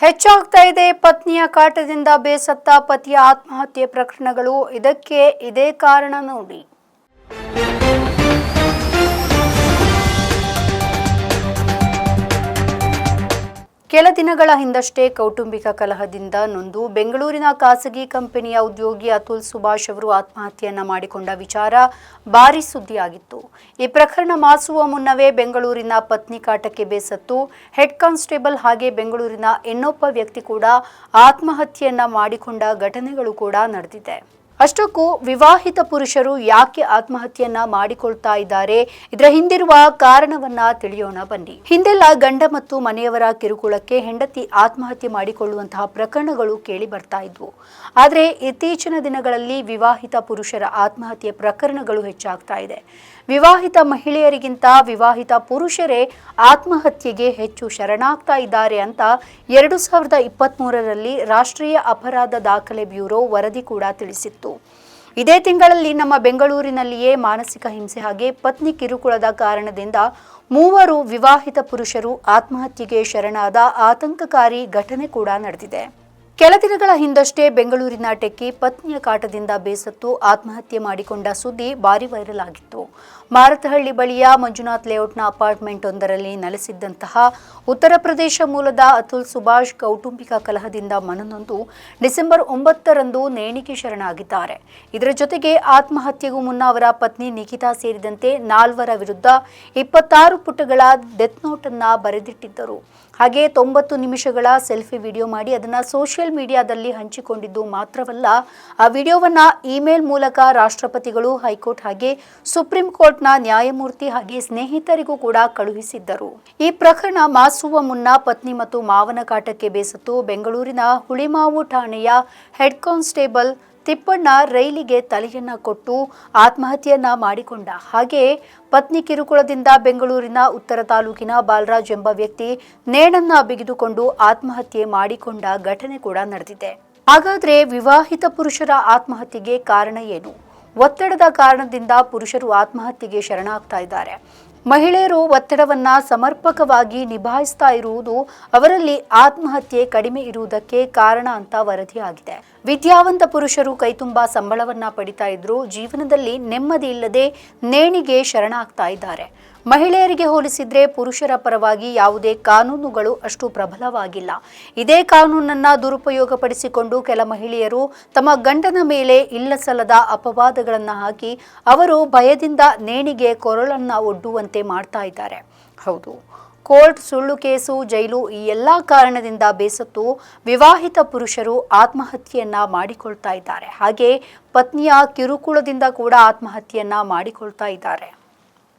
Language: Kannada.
ಹೆಚ್ಚಾಗ್ತಾ ಇದೆ. ಪತ್ನಿಯ ಕಾಟದಿಂದ ಬೇಸತ್ತ ಪತಿಯ ಆತ್ಮಹತ್ಯೆ ಪ್ರಕರಣಗಳು ಇದಕ್ಕೆ ಇದೇ ಕಾರಣ ನೋಡಿ. ಕೆಲ ದಿನಗಳ ಹಿಂದಷ್ಟೇ ಕೌಟುಂಬಿಕ ಕಲಹದಿಂದ ನೊಂದು ಬೆಂಗಳೂರಿನ ಖಾಸಗಿ ಕಂಪನಿಯ ಉದ್ಯೋಗಿ ಅತುಲ್ ಸುಭಾಷ್ ಅವರು ಆತ್ಮಹತ್ಯೆಯನ್ನ ಮಾಡಿಕೊಂಡ ವಿಚಾರ ಭಾರಿ ಸುದ್ದಿಯಾಗಿತ್ತು. ಈ ಪ್ರಕರಣ ಮಾಸುವ ಮುನ್ನವೇ ಬೆಂಗಳೂರಿನ ಪತ್ನಿ ಕಾಟಕ್ಕೆ ಬೇಸತ್ತು. ಹೆಡ್ ಕಾನ್ಸ್ಟೇಬಲ್ ಹಾಗೆ ಬೆಂಗಳೂರಿನ ಇನ್ನೊಬ್ಬ ವ್ಯಕ್ತಿ ಕೂಡ ಆತ್ಮಹತ್ಯೆಯನ್ನ ಮಾಡಿಕೊಂಡ ಘಟನೆಗಳು ಕೂಡ ನಡೆದಿದೆ. ಅಷ್ಟಕ್ಕೂ ವಿವಾಹಿತ ಪುರುಷರು ಯಾಕೆ ಆತ್ಮಹತ್ಯೆಯನ್ನ ಮಾಡಿಕೊಳ್ತಾ ಇದ್ದಾರೆ? ಇದರ ಹಿಂದಿರುವ ಕಾರಣವನ್ನ ತಿಳಿಯೋಣ ಬನ್ನಿ. ಹಿಂದೆಲ್ಲ ಗಂಡ ಮತ್ತು ಮನೆಯವರ ಕಿರುಕುಳಕ್ಕೆ ಹೆಂಡತಿ ಆತ್ಮಹತ್ಯೆ ಮಾಡಿಕೊಳ್ಳುವಂತಹ ಪ್ರಕರಣಗಳು ಕೇಳಿ ಬರ್ತಾ ಇದ್ವು. ಆದರೆ ಇತ್ತೀಚಿನ ದಿನಗಳಲ್ಲಿ ವಿವಾಹಿತ ಪುರುಷರ ಆತ್ಮಹತ್ಯೆ ಪ್ರಕರಣಗಳು ಹೆಚ್ಚಾಗ್ತಾ ಇದೆ. ವಿವಾಹಿತ ಮಹಿಳೆಯರಿಗಿಂತ ವಿವಾಹಿತ ಪುರುಷರೇ ಆತ್ಮಹತ್ಯೆಗೆ ಹೆಚ್ಚು ಶರಣಾಗ್ತಾ ಇದ್ದಾರೆ ಅಂತ ಎರಡು ಸಾವಿರದ ಇಪ್ಪತ್ತ್ಮೂರರಲ್ಲಿ ರಾಷ್ಟ್ರೀಯ ಅಪರಾಧ ದಾಖಲೆ ಬ್ಯೂರೋ ವರದಿ ಕೂಡ ತಿಳಿಸಿತ್ತು. ಇದೇ ತಿಂಗಳಲ್ಲಿ ನಮ್ಮ ಬೆಂಗಳೂರಿನಲ್ಲಿಯೇ ಮಾನಸಿಕ ಹಿಂಸೆ ಹಾಗೆ ಪತ್ನಿ ಕಿರುಕುಳದ ಕಾರಣದಿಂದ ಮೂವರು ವಿವಾಹಿತ ಪುರುಷರು ಆತ್ಮಹತ್ಯೆಗೆ ಶರಣಾದ ಆತಂಕಕಾರಿ ಘಟನೆ ಕೂಡ ನಡೆದಿದೆ. ಕೆಲ ದಿನಗಳ ಹಿಂದಷ್ಟೇ ಬೆಂಗಳೂರಿನ ಟೆಕ್ಕಿ ಪತ್ನಿಯ ಕಾಟದಿಂದ ಬೇಸತ್ತು ಆತ್ಮಹತ್ಯೆ ಮಾಡಿಕೊಂಡ ಸುದ್ದಿ ಭಾರಿ ವೈರಲ್ ಆಗಿತ್ತು. ಮಾರತಹಳ್ಳಿ ಬಳಿಯ ಮಂಜುನಾಥ್ ಲೇಔಟ್ನ ಅಪಾರ್ಟ್ಮೆಂಟ್ ಒಂದರಲ್ಲಿ ನೆಲೆಸಿದ್ದಂತಹ ಉತ್ತರ ಪ್ರದೇಶ ಮೂಲದ ಅತುಲ್ ಸುಭಾಷ್ ಕೌಟುಂಬಿಕ ಕಲಹದಿಂದ ಮನನೊಂದು ಡಿಸೆಂಬರ್ ಒಂಬತ್ತರಂದು ನೇಣಿಗೆ ಶರಣಾಗಿದ್ದಾರೆ. ಇದರ ಜೊತೆಗೆ ಆತ್ಮಹತ್ಯೆಗೂ ಮುನ್ನ ಅವರ ಪತ್ನಿ ನಿಖಿತಾ ಸೇರಿದಂತೆ ನಾಲ್ವರ ವಿರುದ್ಧ ಇಪ್ಪತ್ತಾರು ಪುಟಗಳ ಡೆತ್ ನೋಟ್ ಅನ್ನ ಬರೆದಿಟ್ಟಿದ್ದರು. ಹಾಗೆ ತೊಂಬತ್ತು ನಿಮಿಷಗಳ ಸೆಲ್ಫಿ ವಿಡಿಯೋ ಮಾಡಿ ಅದನ್ನು ಸೋಷಿಯಲ್ ಮೀಡಿಯಾದಲ್ಲಿ ಹಂಚಿಕೊಂಡಿದ್ದು ಮಾತ್ರವಲ್ಲ, ಆ ವಿಡಿಯೋವನ್ನು ಇಮೇಲ್ ಮೂಲಕ ರಾಷ್ಟ್ರಪತಿಗಳು, ಹೈಕೋರ್ಟ್ ಹಾಗೆ ಸುಪ್ರೀಂ ಕೋರ್ಟ್ನ ನ್ಯಾಯಮೂರ್ತಿ ಹಾಗೆ ಸ್ನೇಹಿತರಿಗೂ ಕೂಡ ಕಳುಹಿಸಿದ್ದರು. ಈ ಪ್ರಕರಣ ಮಾಸುವ ಮುನ್ನ ಪತ್ನಿ ಮತ್ತು ಮಾವನ ಕಾಟಕ್ಕೆ ಬೇಸತ್ತು. ಬೆಂಗಳೂರಿನ ಹುಳಿಮಾವು ಠಾಣೆಯ ಹೆಡ್ ಕಾನ್ಸ್ಟೇಬಲ್ ತಿಪ್ಪಣ್ಣ ರೈಲಿಗೆ ತಲೆಯನ್ನ ಕೊಟ್ಟು ಆತ್ಮಹತ್ಯೆಯನ್ನ ಮಾಡಿಕೊಂಡ. ಹಾಗೆ ಪತ್ನಿ ಕಿರುಕುಳದಿಂದ ಬೆಂಗಳೂರಿನ ಉತ್ತರ ತಾಲೂಕಿನ ಬಾಲರಾಜ್ ಎಂಬ ವ್ಯಕ್ತಿ ನೇಣನ್ನ ಬಿಗಿದುಕೊಂಡು ಆತ್ಮಹತ್ಯೆ ಮಾಡಿಕೊಂಡ ಘಟನೆ ಕೂಡ ನಡೆದಿದೆ. ಹಾಗಾದ್ರೆ ವಿವಾಹಿತ ಪುರುಷರ ಆತ್ಮಹತ್ಯೆಗೆ ಕಾರಣ ಏನು? ಒತ್ತಡದ ಕಾರಣದಿಂದ ಪುರುಷರು ಆತ್ಮಹತ್ಯೆಗೆ ಶರಣಾಗ್ತಾ ಇದ್ದಾರೆ. ಮಹಿಳೆಯರು ಒತ್ತಡವನ್ನ ಸಮರ್ಪಕವಾಗಿ ನಿಭಾಯಿಸ್ತಾ ಇರುವುದು ಅವರಲ್ಲಿ ಆತ್ಮಹತ್ಯೆ ಕಡಿಮೆ ಇರುವುದಕ್ಕೆ ಕಾರಣ ಅಂತ ವರದಿಯಾಗಿದೆ. ವಿದ್ಯಾವಂತ ಪುರುಷರು ಕೈತುಂಬಾ ಸಂಬಳವನ್ನ ಪಡಿತಾ ಇದ್ರು. ಜೀವನದಲ್ಲಿ ನೆಮ್ಮದಿ ಇಲ್ಲದೆ ನೇಣಿಗೆ ಶರಣಾಗ್ತಾ ಇದ್ದಾರೆ. ಮಹಿಳೆಯರಿಗೆ ಹೋಲಿಸಿದ್ರೆ ಪುರುಷರ ಪರವಾಗಿ ಯಾವುದೇ ಕಾನೂನುಗಳು ಅಷ್ಟು ಪ್ರಬಲವಾಗಿಲ್ಲ. ಇದೇ ಕಾನೂನನ್ನ ದುರುಪಯೋಗಪಡಿಸಿಕೊಂಡು ಕೆಲ ಮಹಿಳೆಯರು ತಮ್ಮ ಗಂಡನ ಮೇಲೆ ಇಲ್ಲಸಲ್ಲದ ಅಪವಾದಗಳನ್ನು ಹಾಕಿ ಅವರು ಭಯದಿಂದ ನೇಣಿಗೆ ಕೊರಳನ್ನು ಒಡ್ಡುವಂತೆ ಮಾಡ್ತಾ ಇದ್ದಾರೆ. ಹೌದು. ಕೋರ್ಟ್ ಸುಳ್ಳು ಕೇಸು, ಜೈಲು ಈ ಎಲ್ಲ ಕಾರಣದಿಂದ ಬೇಸತ್ತು ವಿವಾಹಿತ ಪುರುಷರು ಆತ್ಮಹತ್ಯೆಯನ್ನ ಮಾಡಿಕೊಳ್ತಾ ಇದ್ದಾರೆ. ಹಾಗೆ ಪತ್ನಿಯ ಕಿರುಕುಳದಿಂದ ಕೂಡ ಆತ್ಮಹತ್ಯೆಯನ್ನ ಮಾಡಿಕೊಳ್ತಾ ಇದ್ದಾರೆ.